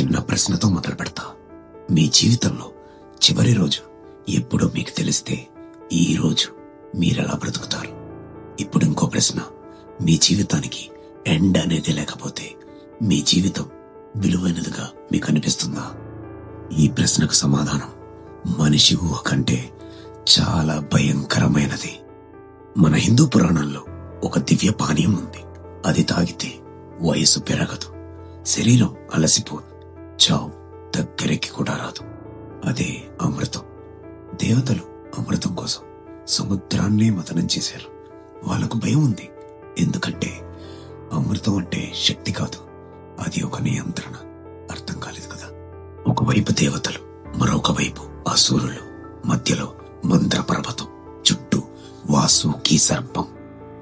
చిన్న ప్రశ్నతో మొదలు పెడతా మీ జీవితంలో చివరి రోజు ఎప్పుడో మీకు తెలిస్తే ఈ రోజు మీరెలా బ్రతుకుతారు? ఇప్పుడు ఇంకో ప్రశ్న. మీ జీవితానికి ఎండ్ అనేది లేకపోతే మీ జీవితం విలువైనదిగా మీకు అనిపిస్తుందా? ఈ ప్రశ్నకు సమాధానం మనిషి ఊహ కంటే చాలా భయంకరమైనది. మన హిందూ పురాణంలో ఒక దివ్య పానీయం ఉంది. అది తాగితే వయసు పెరగదు. శరీరం అలసిపోదు. చావు దగ్గరికి కూడా రాదు. అదే అమృతం. దేవతలు అమృతం కోసం సముద్రాన్నే మతనం చేశారు. వాళ్ళకు భయం ఉంది. ఎందుకంటే అమృతం అంటే శక్తి కాదు. అది ఒక నియంత్రణ. అర్థం కాలేదు కదా? ఒకవైపు దేవతలు మరొక వైపు అసురులు మధ్యలో మంత్ర పర్వతం చుట్టూ వాసుకి సర్పం.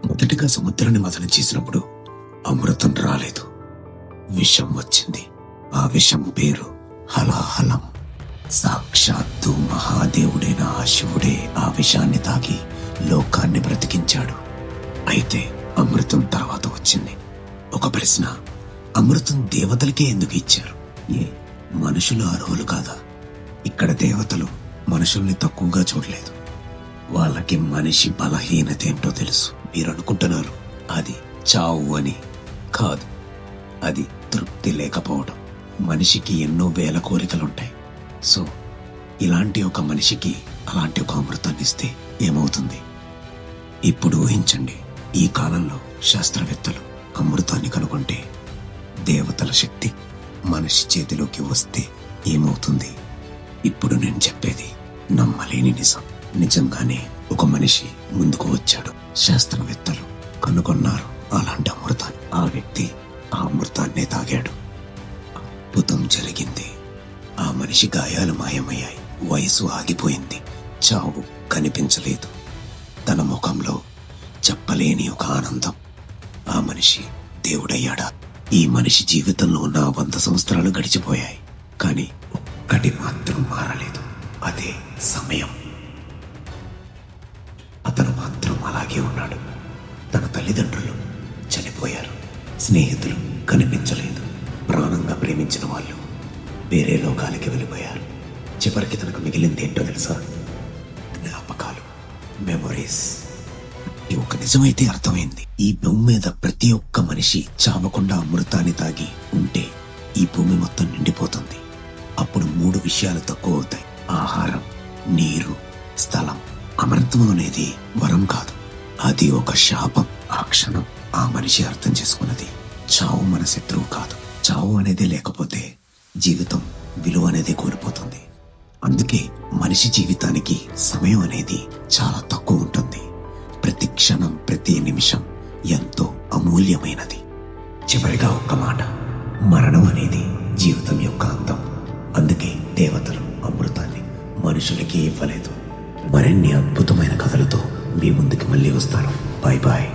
మొదటిగా సముద్రాన్ని మతనం చేసినప్పుడు అమృతం రాలేదు. విషం వచ్చింది. ఆ విషం పేరు హలాహలం. సాక్షాత్తు మహాదేవుడైన ఆ శివుడే ఆ విషాన్ని తాగి లోకాన్ని బ్రతికించాడు. అయితే అమృతం తర్వాత వచ్చింది. ఒక ప్రశ్న అమృతం దేవతలకే ఎందుకు ఇచ్చారు? ఏ మనుషులు అర్హులు కాదా? ఇక్కడ దేవతలు మనుషుల్ని తక్కువగా చూడలేదు. వాళ్ళకి మనిషి బలహీనత ఏంటో తెలుసు. మీరు అనుకుంటున్నారు అది చావు అని. కాదు అది తృప్తి లేకపోవడం. మనిషికి ఎన్నో వేల కోరికలుంటాయి. సో ఇలాంటి ఒక మనిషికి అలాంటి ఒక అమృతాన్ని ఇస్తే ఏమవుతుంది? ఇప్పుడు ఊహించండి ఈ కాలంలో శాస్త్రవేత్తలు అమృతాన్ని కనుగొంటే దేవతల శక్తి మనిషి చేతిలోకి వస్తే ఏమవుతుంది? ఇప్పుడు నేను చెప్పేది నమ్మలేని నిజం. నిజంగానే ఒక మనిషి ముందుకు వచ్చాడు. శాస్త్రవేత్తలు కనుగొన్నారు. మనిషి గాయాలు మాయమయ్యాయి. వయసు ఆగిపోయింది. చావు కనిపించలేదు. తన ముఖంలో చెప్పలేని ఒక ఆనందం. ఆ మనిషి దేవుడయ్యాడా? ఈ మనిషి జీవితంలో నా వంద సంవత్సరాలు గడిచిపోయాయి. కానీ ఒక్కటి మాత్రం మారలేదు. అదే సమయం. అతను మాత్రం అలాగే ఉన్నాడు. తన తల్లిదండ్రులు చనిపోయారు. స్నేహితులు కనిపించలేదు. ప్రాణంగా ప్రేమించిన వాళ్ళు వేరే లోకాలకి వెళ్ళిపోయారు. చివరికి తనకు మిగిలింది ఏంటో తెలుసా? జ్ఞాపకాలు మెమొరీస్ ఈ ఒక నిజమైతే అర్థమైంది. ఈ భూమి మీద ప్రతి ఒక్క మనిషి చావకుండా అమృతాన్ని తాగి ఉంటే ఈ భూమి మొత్తం నిండిపోతుంది. అప్పుడు మూడు విషయాలు తక్కువ అవుతాయి. ఆహారం నీరు స్థలం. అమృతం అనేది వరం కాదు. అది ఒక శాపం. ఆ క్షణం ఆ మనిషి అర్థం చేసుకున్నది చావు మన శత్రువు కాదు. చావు అనేది లేకపోతే జీవితం విలువ అనేది కోల్పోతుంది. అందుకే మనిషి జీవితానికి సమయం అనేది చాలా తక్కువ ఉంటుంది. ప్రతి క్షణం ప్రతి నిమిషం ఎంతో అమూల్యమైనది. చివరిగా ఒక్క మాట. మరణం అనేది జీవితం యొక్క అంతం అందుకే దేవతలు అమృతాన్ని మనుషులకి ఇవ్వలేదు. మరిన్ని అద్భుతమైన కథలతో మీ ముందుకు మళ్ళీ వస్తాను. Bye bye